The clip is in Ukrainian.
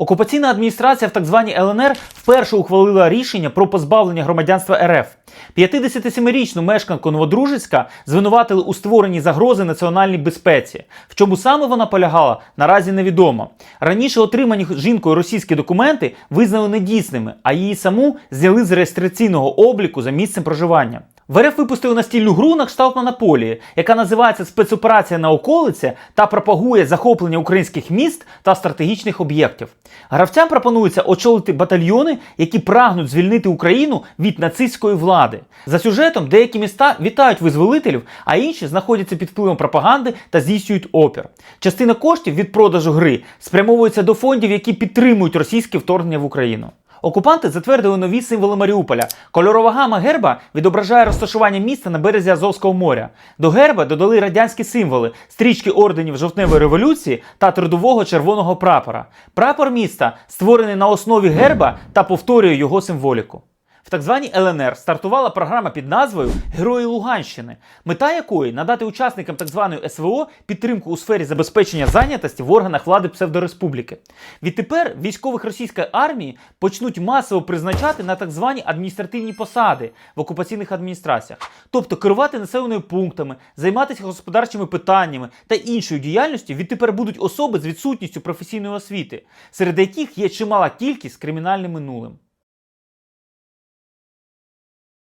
Окупаційна адміністрація в так званій ЛНР вперше ухвалила рішення про позбавлення громадянства РФ. 57-річну мешканку Новодружицька звинуватили у створенні загрози національній безпеці. В чому саме вона полягала, наразі невідомо. Раніше отримані жінкою російські документи визнали недійсними, а її саму зняли з реєстраційного обліку за місцем проживання. В РФ випустили настільну гру на кшталт монополії, яка називається спецоперація на околиці та пропагує захоплення українських міст та стратегічних об'єктів. Гравцям пропонується очолити батальйони, які прагнуть звільнити Україну від нацистської влади. За сюжетом деякі міста вітають визволителів, а інші знаходяться під впливом пропаганди та здійснюють опір. Частина коштів від продажу гри спрямовується до фондів, які підтримують російське вторгнення в Україну. Окупанти затвердили нові символи Маріуполя. Кольорова гама герба відображає розташування міста на березі Азовського моря. До герба додали радянські символи, стрічки орденів жовтневої революції та трудового червоного прапора. Прапор міста створений на основі герба та повторює його символіку. В так званій ЛНР стартувала програма під назвою Герої Луганщини, мета якої надати учасникам так званої СВО підтримку у сфері забезпечення зайнятості в органах влади псевдореспубліки. Відтепер військових російської армії почнуть масово призначати на так звані адміністративні посади в окупаційних адміністраціях, тобто керувати населеними пунктами, займатися господарчими питаннями та іншою діяльністю відтепер будуть особи з відсутністю професійної освіти, серед яких є чимала кількість кримінальним минулим.